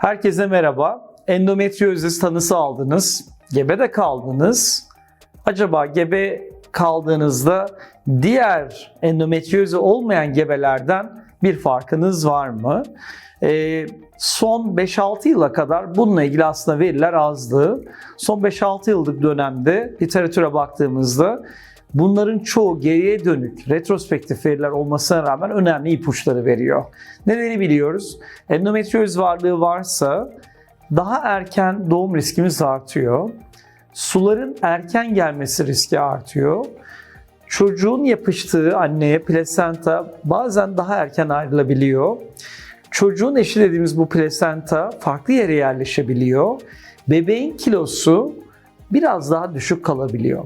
Herkese merhaba. Endometriozis tanısı aldınız. Gebe de kaldınız. Acaba gebe kaldığınızda diğer endometriozi olmayan gebelerden bir farkınız var mı? Ee, son 5-6 yıla kadar bununla ilgili aslında veriler azdı. Son 5-6 yıllık dönemde literatüre baktığımızda bunların çoğu geriye dönük retrospektif veriler olmasına rağmen önemli ipuçları veriyor. Neleri biliyoruz? Endometrioz varlığı varsa daha erken doğum riskimiz artıyor. Suların erken gelmesi riski artıyor. Çocuğun yapıştığı anneye plasenta bazen daha erken ayrılabiliyor. Çocuğun eşi dediğimiz bu plasenta farklı yere yerleşebiliyor. Bebeğin kilosu biraz daha düşük kalabiliyor.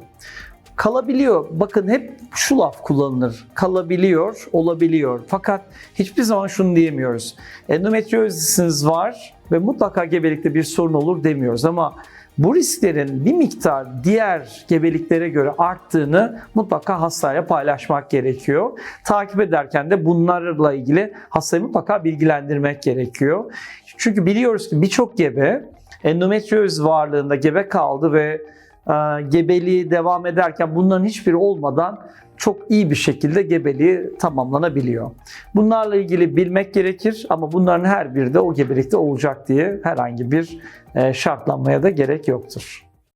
Kalabiliyor. Bakın hep şu laf kullanılır. Kalabiliyor, olabiliyor. Fakat hiçbir zaman şunu diyemiyoruz. Endometriozisiniz var ve mutlaka gebelikte bir sorun olur demiyoruz ama bu risklerin bir miktar diğer gebeliklere göre arttığını mutlaka hastaya paylaşmak gerekiyor. Takip ederken de bunlarla ilgili hastayı mutlaka bilgilendirmek gerekiyor. Çünkü biliyoruz ki birçok gebe endometrioz varlığında gebe kaldı ve gebeliği devam ederken bunların hiçbiri olmadan çok iyi bir şekilde gebeliği tamamlanabiliyor. Bunlarla ilgili bilmek gerekir ama bunların her biri de o gebelikte olacak diye herhangi bir e, şartlanmaya da gerek yoktur.